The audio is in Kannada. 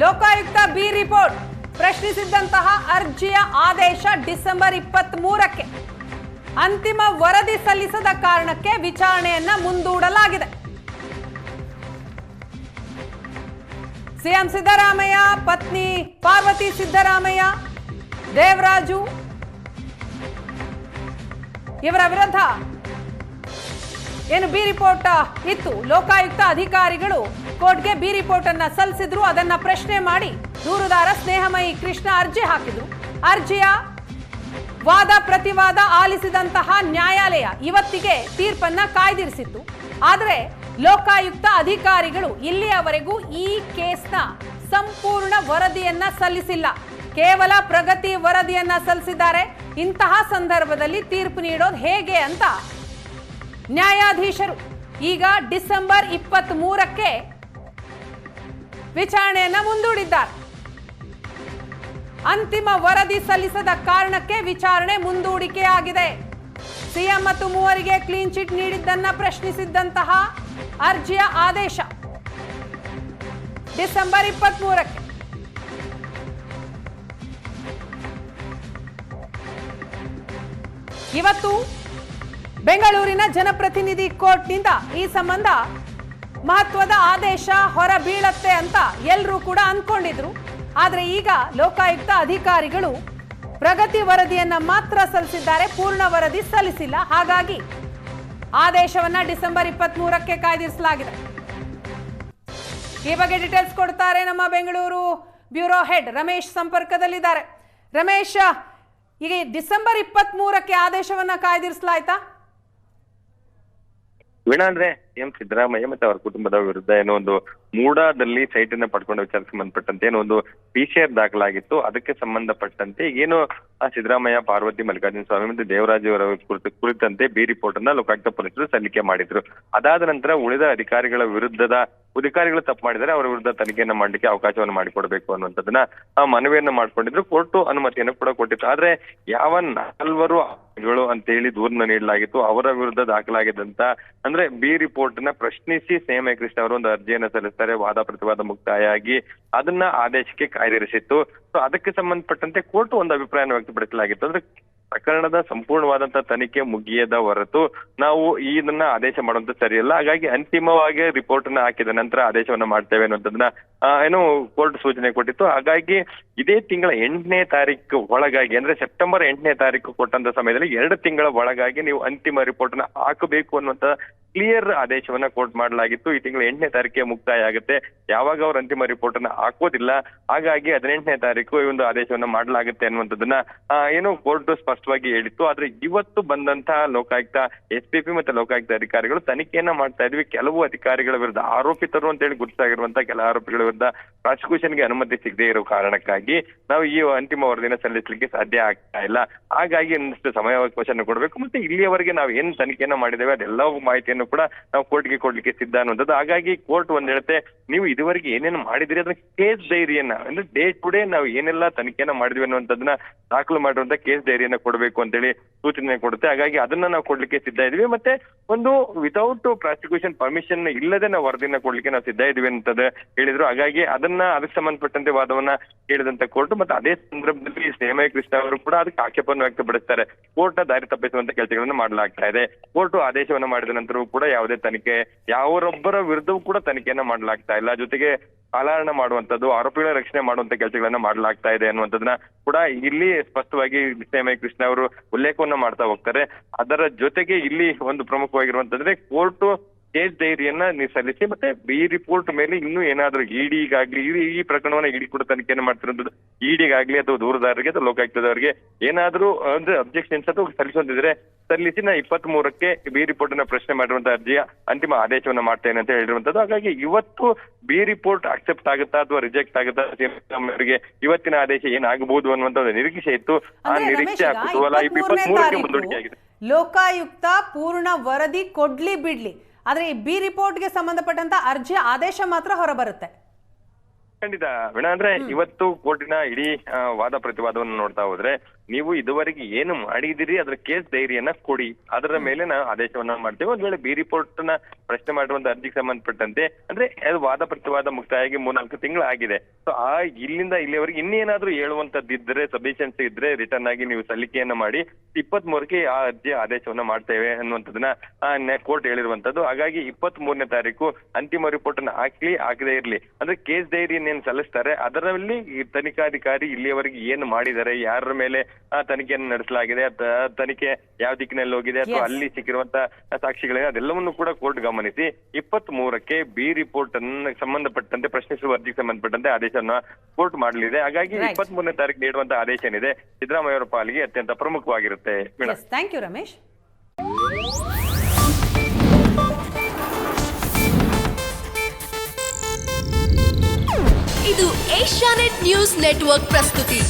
Lokayukta B report. ಪ್ರಶ್ನಿಸಿದ್ದಂತಹ ಅರ್ಜಿಯ ಆದೇಶ ಡಿಸೆಂಬರ್ ಇಪ್ಪತ್ತ್ ಮೂರಕ್ಕೆ ಅಂತಿಮ ವರದಿ ಸಲ್ಲಿಸದ ಕಾರಣಕ್ಕೆ ವಿಚಾರಣೆಯನ್ನ ಮುಂದೂಡಲಾಗಿದೆ. ಸಿಎಂ ಸಿದ್ದರಾಮಯ್ಯ, ಪತ್ನಿ ಪಾರ್ವತಿ ಸಿದ್ದರಾಮಯ್ಯ, ದೇವರಾಜು. ಇವರ ವಿರುದ್ಧ ಏನು ಬಿ ರಿಪೋರ್ಟ್ ಇತ್ತು? ಲೋಕಾಯುಕ್ತ ಅಧಿಕಾರಿಗಳು ಕೋರ್ಟ್ಗೆ ಬಿ ರಿಪೋರ್ಟ್ ಅನ್ನ ಸಲ್ಲಿಸಿದ್ರು. ಅದನ್ನ ಪ್ರಶ್ನೆ ಮಾಡಿ ದೂರುದಾರ ಸ್ನೇಹಮಯಿ ಕೃಷ್ಣ ಅರ್ಜಿ ಹಾಕಿದ್ರು. ಅರ್ಜಿಯ ವಾದ ಪ್ರತಿವಾದ ಆಲಿಸಿದಂತಹ ನ್ಯಾಯಾಲಯ ಇವತ್ತಿಗೆ ತೀರ್ಪನ್ನ ಕಾಯ್ದಿರಿಸಿತ್ತು. ಆದರೆ ಲೋಕಾಯುಕ್ತ ಅಧಿಕಾರಿಗಳು ಇಲ್ಲಿಯವರೆಗೂ ಈ ಕೇಸ್ನ ಸಂಪೂರ್ಣ ವರದಿಯನ್ನ ಸಲ್ಲಿಸಿಲ್ಲ. ಕೇವಲ ಪ್ರಗತಿ ವರದಿಯನ್ನ ಸಲ್ಲಿಸಿದ್ದಾರೆ. ಇಂತಹ ಸಂದರ್ಭದಲ್ಲಿ ತೀರ್ಪು ನೀಡೋದು ಹೇಗೆ ಅಂತ ನ್ಯಾಯಾಧೀಶರು. ಈಗ ಡಿಸೆಂಬರ್ ಇಪ್ಪತ್ತ್ ಮೂರಕ್ಕೆ ವಿಚಾರಣೆಯನ್ನು ಮುಂದೂಡಿದ್ದಾರೆ. ಅಂತಿಮ ವರದಿ ಸಲ್ಲಿಸದ ಕಾರಣಕ್ಕೆ ವಿಚಾರಣೆ ಮುಂದೂಡಿಕೆಯಾಗಿದೆ. ಸಿಎಂ ಮತ್ತು ಮೂವರಿಗೆ ಕ್ಲೀನ್ ಚಿಟ್ ನೀಡಿದ್ದನ್ನ ಪ್ರಶ್ನಿಸಿದ್ದಂತಹ ಅರ್ಜಿಯ ಆದೇಶ ಡಿಸೆಂಬರ್ ಇಪ್ಪತ್ತ್ ಮೂರಕ್ಕೆ ಇವತ್ತು ಬೆಂಗಳೂರಿನ ಜನಪ್ರತಿನಿಧಿ ಕೋರ್ಟ್ನಿಂದ ಈ ಸಂಬಂಧ ಮಹತ್ವದ ಆದೇಶ ಹೊರ ಬೀಳತ್ತೆ ಅಂತ ಎಲ್ಲರೂ ಕೂಡ ಅಂದ್ಕೊಂಡಿದ್ರು ಆದರೆ ಈಗ ಲೋಕಾಯುಕ್ತ ಅಧಿಕಾರಿಗಳು ಪ್ರಗತಿ ವರದಿಯನ್ನ ಮಾತ್ರ ಸಲ್ಲಿಸಿದ್ದಾರೆ, ಪೂರ್ಣ ವರದಿ ಸಲ್ಲಿಸಿಲ್ಲ. ಹಾಗಾಗಿ ಆದೇಶವನ್ನ ಡಿಸೆಂಬರ್ ಇಪ್ಪತ್ತ್ ಮೂರಕ್ಕೆ ಕಾಯ್ದಿರಿಸಲಾಗಿದೆ. ಈ ಬಗ್ಗೆ ಡೀಟೇಲ್ಸ್ ಕೊಡ್ತಾರೆ ನಮ್ಮ ಬೆಂಗಳೂರು ಬ್ಯೂರೋ ಹೆಡ್ ರಮೇಶ್ ಸಂಪರ್ಕದಲ್ಲಿದ್ದಾರೆ. ರಮೇಶ್, ಈಗ ಡಿಸೆಂಬರ್ ಇಪ್ಪತ್ತ್ ಮೂರಕ್ಕೆ ಆದೇಶವನ್ನ ಕಾಯ್ದಿರಿಸಲಾಯ್ತಾ? ವೀಣಾ ಅಂದ್ರೆ ಎಂ ಸಿದ್ದರಾಮಯ್ಯ ಮತ್ತೆ ಅವರ ಕುಟುಂಬದ ವಿರುದ್ಧ ಏನೋ ಒಂದು ಮೂಡಾದಲ್ಲಿ ಸೈಟ್ ಅನ್ನ ಪಡ್ಕೊಂಡ ವಿಚಾರಕ್ಕೆ ಸಂಬಂಧಪಟ್ಟಂತೆ ಏನೋ ಒಂದು ಪಿ ಸಿ ಆರ್ ದಾಖಲಾಗಿತ್ತು. ಅದಕ್ಕೆ ಸಂಬಂಧಪಟ್ಟಂತೆ ಏನು ಸಿದ್ದರಾಮಯ್ಯ, ಪಾರ್ವತಿ, ಮಲ್ಲಿಕಾರ್ಜುನ ಸ್ವಾಮಿ ಮತ್ತು ದೇವರಾಜ ಅವರ ಕುರಿತು ಕುರಿತಂತೆ ಬಿ ರಿಪೋರ್ಟ್ ಅನ್ನ ಲೋಕಾಯುಕ್ತ ಪೊಲೀಸರು ಸಲ್ಲಿಕೆ ಮಾಡಿದ್ರು. ಅದಾದ ನಂತರ ಉಳಿದ ಅಧಿಕಾರಿಗಳ ವಿರುದ್ಧದ ಅಧಿಕಾರಿಗಳು ತಪ್ಪು ಮಾಡಿದರೆ ಅವರ ವಿರುದ್ಧ ತನಿಖೆಯನ್ನು ಮಾಡಲಿಕ್ಕೆ ಅವಕಾಶವನ್ನು ಮಾಡಿಕೊಡ್ಬೇಕು ಅನ್ನುವಂಥದ್ದನ್ನ ಆ ಮನವಿಯನ್ನ ಮಾಡ್ಕೊಂಡಿದ್ರು. ಕೋರ್ಟು ಅನುಮತಿಯನ್ನು ಕೂಡ ಕೊಟ್ಟಿತ್ತು. ಆದ್ರೆ ಯಾವ ನಾಲ್ವರು ಅಂತ ಹೇಳಿ ದೂರನ್ನ ನೀಡಲಾಗಿತ್ತು, ಅವರ ವಿರುದ್ಧ ದಾಖಲಾಗಿದ್ದಂತ ಅಂದ್ರೆ ಬಿ ರಿಪೋರ್ಟ್ನ ಪ್ರಶ್ನಿಸಿ ಸೇಮೆ ಕೃಷ್ಣ ಅವರು ಒಂದು ಅರ್ಜಿಯನ್ನ ಸಲ್ಲಿಸ್ತಾರೆ, ವಾದ ಪ್ರತಿವಾದ ಮುಕ್ತಾಯ ಆಗಿ ಅದನ್ನ ಆದೇಶಕ್ಕೆ ಕಾಯ್ದಿರಿಸಿತ್ತು. ಸೊ ಅದಕ್ಕೆ ಸಂಬಂಧಪಟ್ಟಂತೆ ಕೋರ್ಟ್ ಒಂದು ಅಭಿಪ್ರಾಯ ವ್ಯಕ್ತಪಡಿಸಲಾಗಿತ್ತು. ಅಂದ್ರೆ ಪ್ರಕರಣದ ಸಂಪೂರ್ಣವಾದಂತಹ ತನಿಖೆ ಮುಗಿಯದ ಹೊರತು ನಾವು ಇದನ್ನ ಆದೇಶ ಮಾಡುವಂತ ಸರಿಯಲ್ಲ ಹಾಗಾಗಿ ಅಂತಿಮವಾಗಿ ರಿಪೋರ್ಟ್ ಅನ್ನ ಹಾಕಿದ ನಂತರ ಆದೇಶವನ್ನ ಮಾಡ್ತೇವೆ ಅನ್ನೋದನ್ನ ಏನು ಕೋರ್ಟ್ ಸೂಚನೆ ಕೊಟ್ಟಿತ್ತು. ಹಾಗಾಗಿ ಇದೇ ತಿಂಗಳ ಎಂಟನೇ ತಾರೀಕು ಒಳಗಾಗಿ, ಅಂದ್ರೆ ಸೆಪ್ಟೆಂಬರ್ ಎಂಟನೇ ತಾರೀಕು ಕೊಟ್ಟಂತ ಸಮಯದಲ್ಲಿ ಎರಡು ತಿಂಗಳ ಒಳಗಾಗಿ ನೀವು ಅಂತಿಮ ರಿಪೋರ್ಟ್ ಅನ್ನ ಹಾಕಬೇಕು ಅನ್ನುವಂತ ಕ್ಲಿಯರ್ ಆದೇಶವನ್ನ ಕೋರ್ಟ್ ಮಾಡಲಾಗಿತ್ತು. ಈ ತಿಂಗಳ ಎಂಟನೇ ತಾರೀಕಿಗೆ ಮುಕ್ತಾಯ ಆಗುತ್ತೆ. ಯಾವಾಗ ಅವ್ರ ಅಂತಿಮ ರಿಪೋರ್ಟ್ ಅನ್ನ ಹಾಕೋದಿಲ್ಲ. ಹಾಗಾಗಿ ಹದಿನೆಂಟನೇ ತಾರೀಕು ಈ ಒಂದು ಆದೇಶವನ್ನ ಮಾಡಲಾಗುತ್ತೆ ಅನ್ನುವಂಥದ್ದನ್ನ ಏನು ಕೋರ್ಟ್ ಸ್ಪಷ್ಟವಾಗಿ ಹೇಳಿತ್ತು. ಆದ್ರೆ ಇವತ್ತು ಬಂದಂತಹ ಲೋಕಾಯುಕ್ತ ಎಸ್ ಮತ್ತೆ ಲೋಕಾಯುಕ್ತ ಅಧಿಕಾರಿಗಳು ತನಿಖೆಯನ್ನ ಮಾಡ್ತಾ ಇದ್ವಿ. ಕೆಲವು ಅಧಿಕಾರಿಗಳ ವಿರುದ್ಧ, ಆರೋಪಿತರು ಅಂತ ಹೇಳಿ ಗುರುತಾಗಿರುವಂತಹ ಕೆಲ ಆರೋಪಿಗಳ ವಿರುದ್ಧ ಪ್ರಾಸಿಕ್ಯೂಷನ್ಗೆ ಅನುಮತಿ ಸಿಗದೆ ಇರೋ ಕಾರಣಕ್ಕಾಗಿ ನಾವು ಈ ಅಂತಿಮ ವರದಿನ ಸಲ್ಲಿಸಲಿಕ್ಕೆ ಸಾಧ್ಯ ಆಗ್ತಾ ಇಲ್ಲ. ಹಾಗಾಗಿ ಒಂದಷ್ಟು ಸಮಯಾವಕಾಶವನ್ನು ಕೊಡಬೇಕು. ಮತ್ತೆ ಇಲ್ಲಿಯವರೆಗೆ ನಾವು ಏನ್ ತನಿಖೆಯನ್ನ ಮಾಡಿದ್ದೇವೆ ಅದೆಲ್ಲ ಮಾಹಿತಿಯನ್ನು ಕೂಡ ನಾವು ಕೋರ್ಟ್ಗೆ ಕೊಡ್ಲಿಕ್ಕೆ ಸಿದ್ಧ ಅನ್ನೋದು ಹಾಗಾಗಿ ಕೋರ್ಟ್ ಒಂದ್ ಹೇಳುತ್ತೆ ನೀವು ಇದುವರೆಗೆ ಏನೇನು ಮಾಡಿದ್ರಿ? ಅದನ್ನ ಕೇಸ್ ಡೈರಿಯನ್ನ, ಅಂದ್ರೆ ಡೇ ಟು ಡೇ ನಾವು ಏನೆಲ್ಲ ತನಿಖೆಯನ್ನ ಮಾಡಿದ್ವಿ ಅನ್ನುವಂಥದ್ದನ್ನ ದಾಖಲು ಮಾಡಿರುವಂತ ಕೇಸ್ ಡೈರಿಯನ್ನ ಕೊಡಬೇಕು ಅಂತೇಳಿ ಸೂಚನೆ ಕೊಡುತ್ತೆ. ಹಾಗಾಗಿ ಅದನ್ನ ನಾವು ಕೊಡ್ಲಿಕ್ಕೆ ಸಿದ್ಧ ಇದೀವಿ ಮತ್ತೆ ಒಂದು ವಿತೌಟ್ ಪ್ರಾಸಿಕ್ಯೂಷನ್ ಪರ್ಮಿಷನ್ ಇಲ್ಲದೆ ನಾವು ವರದಿನ ಕೊಡ್ಲಿಕ್ಕೆ ನಾವು ಸಿದ್ಧ ಇದೀವಿ ಅಂತ ಹೇಳಿದ್ರು. ಹಾಗಾಗಿ ಅದನ್ನ ಅದಕ್ಕೆ ಸಂಬಂಧಪಟ್ಟಂತೆ ವಾದವನ್ನ ಕೇಳಿದಂತ ಕೋರ್ಟ್ ಮತ್ತೆ ಅದೇ ಸಂದರ್ಭದಲ್ಲಿ ಸೇಮೈ ಕೃಷ್ಣ ಅವರು ಕೂಡ ಅದಕ್ಕೆ ಆಕ್ಷೇಪವನ್ನು ವ್ಯಕ್ತಪಡಿಸ್ತಾರೆ. ಕೋರ್ಟ್ ದಾರಿ ತಪ್ಪಿಸುವಂತ ಕೆಲಸಗಳನ್ನ ಮಾಡಲಾಗ್ತಾ ಇದೆ. ಕೋರ್ಟ್ ಆದೇಶವನ್ನ ಮಾಡಿದ ನಂತರವೂ ಕೂಡ ಯಾವುದೇ ತನಿಖೆ, ಯಾವರೊಬ್ಬರ ವಿರುದ್ಧವೂ ಕೂಡ ತನಿಖೆಯನ್ನ ಮಾಡಲಾಗ್ತಾ ಇಲ್ಲ. ಜೊತೆಗೆ ಕಾಲಹರಣ ಮಾಡುವಂತದ್ದು ಆರೋಪಿಗಳ ರಕ್ಷಣೆ ಮಾಡುವಂತ ಕೆಲಸಗಳನ್ನ ಮಾಡಲಾಗ್ತಾ ಇದೆ ಅನ್ನುವಂಥದ್ದನ್ನ ಕೂಡ ಇಲ್ಲಿ ಸ್ಪಷ್ಟವಾಗಿ ಶ್ರೇಮಯ್ಯ ಕೃಷ್ಣ ಅವರು ಉಲ್ಲೇಖವನ್ನ ಮಾಡ್ತಾ ಹೋಗ್ತಾರೆ. ಅದರ ಜೊತೆಗೆ ಇಲ್ಲಿ ಒಂದು ಪ್ರಮುಖವಾಗಿರುವಂತಂದ್ರೆ ಕೋರ್ಟ್ ಕೇಸ್ ಡೈರಿಯನ್ನ ನೀವು ಸಲ್ಲಿಸಿ ಮತ್ತೆ ಈ ರಿಪೋರ್ಟ್ ಮೇಲೆ ಇನ್ನೂ ಏನಾದ್ರೂ ಇಡಿಗಾಗ್ಲಿ ಈ ಈ ಪ್ರಕರಣವನ್ನ ಇಡಿ ಕೂಡ ತನಿಖೆಯನ್ನು ಮಾಡ್ತಿರೋದು? ಇಡಿಗಾಗ್ಲಿ ಅಥವಾ ದೂರದಾರರಿಗೆ ಅಥವಾ ಲೋಕಾಯುಕ್ತದವರಿಗೆ ಏನಾದ್ರೂ ಅಂದ್ರೆ ಅಬ್ಜೆಕ್ಷನ್ಸ್ ಅಥವಾ ಸಲ್ಲಿಸೋದಿದ್ರೆ ಸಲ್ಲಿಸಿ ನಾ ಇಪ್ಪತ್ತ್ ಮೂರಕ್ಕೆ ಬಿ ರಿಪೋರ್ಟ್ ಅನ್ನ ಪ್ರಶ್ನೆ ಮಾಡಿರುವಂತಹ ಅರ್ಜಿಯ ಅಂತಿಮ ಆದೇಶವನ್ನ ಮಾಡ್ತೇನೆ ಅಂತ ಹೇಳಿರುವಂತದ್ದು ಹಾಗಾಗಿ ಇವತ್ತು ಬಿ ರಿಪೋರ್ಟ್ ಅಕ್ಸೆಪ್ಟ್ ಆಗುತ್ತಾ ಅಥವಾ ರಿಜೆಕ್ಟ್ ಆಗುತ್ತಾ ಅವರಿಗೆ ಇವತ್ತಿನ ಆದೇಶ ಏನಾಗಬಹುದು ಅನ್ನುವಂತ ಒಂದು ನಿರೀಕ್ಷೆ ಇತ್ತು. ಆ ನಿರೀಕ್ಷೆ ಕುತೂಹಲ ಇಪ್ಪತ್ಮೂರನೇ ಮೂರಕ್ಕೆ ಮುಂದೂಡಿಕೆ ಆಗಿದೆ. ಲೋಕಾಯುಕ್ತ ಪೂರ್ಣ ವರದಿ ಕೊಡ್ಲಿ ಬಿಡ್ಲಿ. ಆದ್ರೆ ಈ ಬಿ ರಿಪೋರ್ಟ್ಗೆ ಸಂಬಂಧಪಟ್ಟಂತ ಅರ್ಜಿ ಆದೇಶ ಮಾತ್ರ ಹೊರಬರುತ್ತೆ. ಖಂಡಿತ ವೀಣಾ ಅಂದ್ರೆ ಇವತ್ತು ಕೋರ್ಟಿನ ಇಡೀ ವಾದ ಪ್ರತಿವಾದವನ್ನು ನೋಡ್ತಾ ಹೋದ್ರೆ ನೀವು ಇದುವರೆಗೆ ಏನು ಮಾಡಿದಿರಿ ಅದ್ರ ಕೇಸ್ ಡೈರಿಯನ್ನ ಕೊಡಿ. ಅದರ ಮೇಲೆ ನಾವು ಆದೇಶವನ್ನ ಮಾಡ್ತೇವೆ. ಒಂದ್ ವೇಳೆ ಬಿ ರಿಪೋರ್ಟ್ನ ಪ್ರಶ್ನೆ ಮಾಡುವಂತ ಅರ್ಜಿಗೆ ಸಂಬಂಧಪಟ್ಟಂತೆ ಅಂದ್ರೆ ಅದು ವಾದ ಪ್ರತಿವಾದ ಮುಕ್ತಾಯಾಗಿ ಮೂರ್ನಾಲ್ಕು ತಿಂಗಳು ಆಗಿದೆ. ಸೊ ಆ ಇಲ್ಲಿಂದ ಇಲ್ಲಿವರೆಗೆ ಇನ್ನೇನಾದ್ರೂ ಹೇಳುವಂತದ್ದಿದ್ರೆ ಸಬ್ಮಿಷನ್ಸ್ ಇದ್ರೆ ರಿಟರ್ನ್ ಆಗಿ ನೀವು ಸಲ್ಲಿಕೆಯನ್ನ ಮಾಡಿ ಇಪ್ಪತ್ ಮೂರಕ್ಕೆ ಆ ಅರ್ಜಿ ಆದೇಶವನ್ನ ಮಾಡ್ತೇವೆ ಅನ್ನುವಂಥದ್ದನ್ನ ಕೋರ್ಟ್ ಹೇಳಿರುವಂತದ್ದು ಹಾಗಾಗಿ ಇಪ್ಪತ್ ಮೂರನೇ ತಾರೀಕು ಅಂತಿಮ ರಿಪೋರ್ಟ್ ಅನ್ನ ಹಾಕ್ಲಿ ಹಾಕದೇ ಇರ್ಲಿ. ಅಂದ್ರೆ ಕೇಸ್ ಧೈರ್ಯ ಏನ್ ಸಲ್ಲಿಸ್ತಾರೆ ಅದರಲ್ಲಿ ತನಿಖಾಧಿಕಾರಿ ಇಲ್ಲಿಯವರೆಗೆ ಏನು ಮಾಡಿದ್ದಾರೆ ಯಾರ ಮೇಲೆ ಆ ತನಿಖೆಯನ್ನು ನಡೆಸಲಾಗಿದೆ ತನಿಖೆ ಯಾವ ದಿಕ್ಕಿನಲ್ಲಿ ಹೋಗಿದೆ ಅಥವಾ ಅಲ್ಲಿ ಸಿಕ್ಕಿರುವಂತ ಸಾಕ್ಷಿಗಳಿವೆ ಅದೆಲ್ಲವನ್ನು ಕೂಡ ಕೋರ್ಟ್ ಗಮನಿಸಿ ಇಪ್ಪತ್ತ್ ಮೂರಕ್ಕೆ ಬಿ ರಿಪೋರ್ಟ್ ಅನ್ನು ಸಂಬಂಧಪಟ್ಟಂತೆ ಪ್ರಶ್ನಿಸುವ ಅರ್ಜಿಗೆ ಸಂಬಂಧಪಟ್ಟಂತೆ ಆದೇಶವನ್ನು ಕೋರ್ಟ್ ಮಾಡಲಿದೆ. ಹಾಗಾಗಿ ಇಪ್ಪತ್ ಇಪ್ಪತ್ತ್ ಮೂರನೇ ತಾರೀಕು ನೀಡುವಂತ ಆದೇಶ ಏನಿದೆ ಸಿದ್ದರಾಮಯ್ಯ ಅವರ ಪಾಲಿಗೆ ಅತ್ಯಂತ ಪ್ರಮುಖವಾಗಿರುತ್ತೆ ಥ್ಯಾಂಕ್ ಯು ರಮೇಶ್. ಇದು ಏಷ್ಯಾನೆಟ್ ನ್ಯೂಸ್ ನೆಟ್ವರ್ಕ್ ಪ್ರಸ್ತುತಿ.